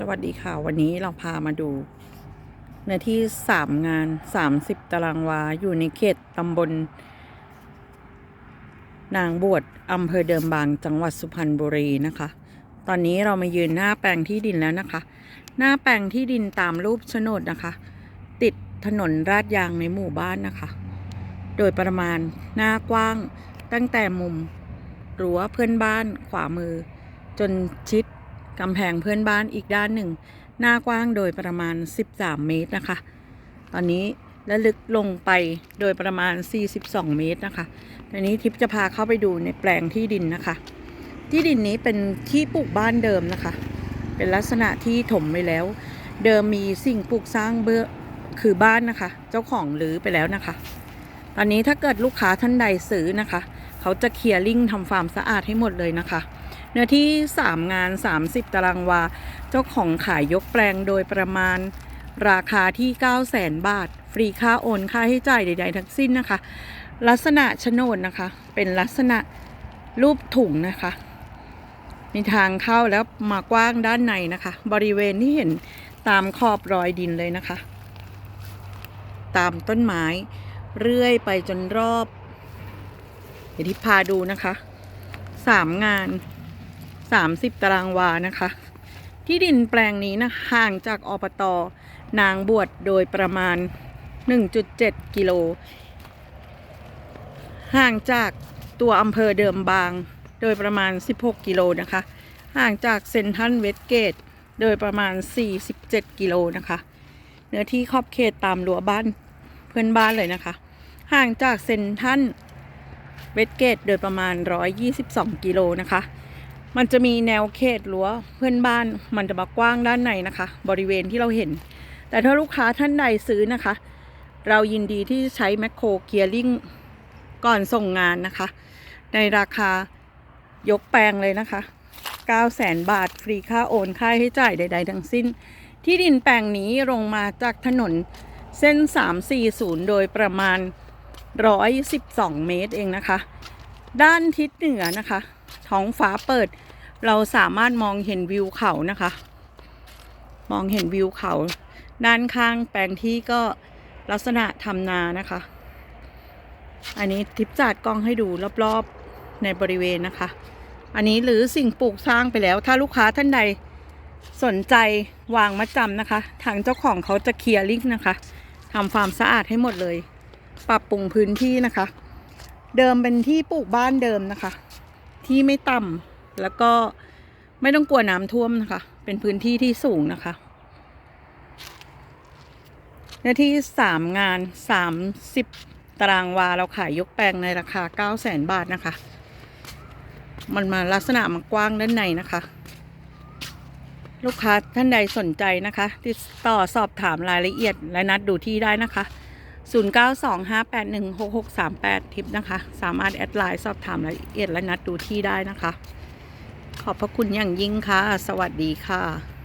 สวัสดีค่ะ วันนี้เราพามาดูเนื้อที่สามงานสามสิบตารางวา อยู่ในเขตตำบล นางบวชอำเภอเดิมบางจังหวัดสุพรรณบุรีนะคะ ตอนนี้เรามายืนหน้าแปลงที่ดินแล้วนะคะ หน้าแปลงที่ดินตามรูปโฉนดนะคะ ติดถนนราดยางในหมู่บ้านนะคะ โดยประมาณหน้ากว้างตั้งแต่มุมรั้วเพื่อนบ้านขวามือ จนชิด กำแพงเพื่อนบ้านอีกด้านหนึ่ง หน้ากว้างโดยประมาณ 13 เมตรนะคะ ตอนนี้และลึกลงไปโดยประมาณ 42 เมตรนะคะตอนนี้ทิพย์จะพาเข้าไปดูในแปลงที่ดินนะคะ ที่ดินนี้เป็นที่ปลูกบ้านเดิมนะคะ เป็นลักษณะที่ถมไว้แล้ว เดิมมีสิ่งปลูกสร้างเบื้อคือบ้านนะคะ เจ้าของรื้อไปแล้วนะคะ ตอนนี้ถ้าเกิดลูกค้าท่านใดซื้อนะคะ เขาจะเคลียร์ลิงทำฟาร์มสะอาดให้หมดเลยนะคะ เนื้อที่ 3 งาน 30 ตารางวา เจ้าของขายยกแปลงโดยประมาณ ราคาที่ 9 0 0 0 0บาท ฟรีค่าโอนค่าให้จ่ายใด ๆ ทั้งสิ้นนะคะ ลักษณะโฉนดนะคะ เป็นลักษณะรูปถุงนะคะ มีทางเข้าแล้วมากว้างด้านในนะคะ บริเวณที่เห็นตามขอบรอยดินเลยนะคะ ตามต้นไม้เรื่อยไปจนรอบ เดี๋ยวที่พาดูนะคะสามงาน สามสิบตารางวานะคะ ที่ดินแปลงนี้นะห่างจากอบตนางบวชโดยประมาณ 1.7 กิโล ห่างจากตัวอำเภอเดิมบาง โดยประมาณ 16 กิโลนะคะ ห่างจากเซนทัลเวสเกต โดยประมาณ 47 กิโลนะคะ เนื้อที่ขอบเขตตามรั้วบ้านเพื่อนบ้านเลยนะคะ ห่างจากเซนทัลเวสเกต โดยประมาณ 122 กิโลนะคะ มันจะมีแนวเขตรั้วเพื่อนบ้านมันจะมากว้างด้านในนะคะ บริเวณที่เราเห็น แต่ถ้าลูกค้าท่านใดซื้อนะคะ เรายินดีที่ใช้แมคโครเกียร์ลิงก่อนส่งงานนะคะ ในราคายกแปลงเลยนะคะ 9 0 0 0 0 0 บาท ฟรีค่าโอนค่าให้จ่ายใด ๆ ทั้งสิ้น ที่ดินแปลงนี้ลงมาจากถนนเส้น 340 โดยประมาณ 112 เมตรเองนะคะ ด้านทิศเหนือนะคะ ท้องฟ้าเปิด เราสามารถมองเห็นวิวเขานะคะ มองเห็นวิวเขา ด้านข้างแปลงที่ก็ลักษณะทำนานะคะ อันนี้ทิปจัดกล้องให้ดูรอบๆในบริเวณนะคะ อันนี้หรือสิ่งปลูกสร้างไปแล้ว ถ้าลูกค้าท่านใดสนใจวางมาจำนะคะ ทางเจ้าของเขาจะเคลียร์ลิงก์นะคะทำฟาร์มสะอาดให้หมดเลย ปรับปรุงพื้นที่นะคะ เดิมเป็นที่ปลูกบ้านเดิมนะคะ ที่ไม่ต่ำ แล้วก็ไม่ต้องกลัวน้ำท่วมนะคะ เป็นพื้นที่ที่สูงนะคะเนื้อที่สามงานสามสิบตารางวาเราขายยกแปลงในราคาเก้าแสนบาทนะคะ มันมาลักษณะมันกว้างด้านในนะคะ ลูกค้าท่านใดสนใจนะคะ ติดต่อสอบถามรายละเอียดและนัดดูที่ได้นะคะ 0925816638 ทิปนะคะ สามารถแอดไลน์สอบถามรายละเอียดและนัดดูที่ได้นะคะ ขอบพระคุณอย่างยิ่งค่ะ สวัสดีค่ะ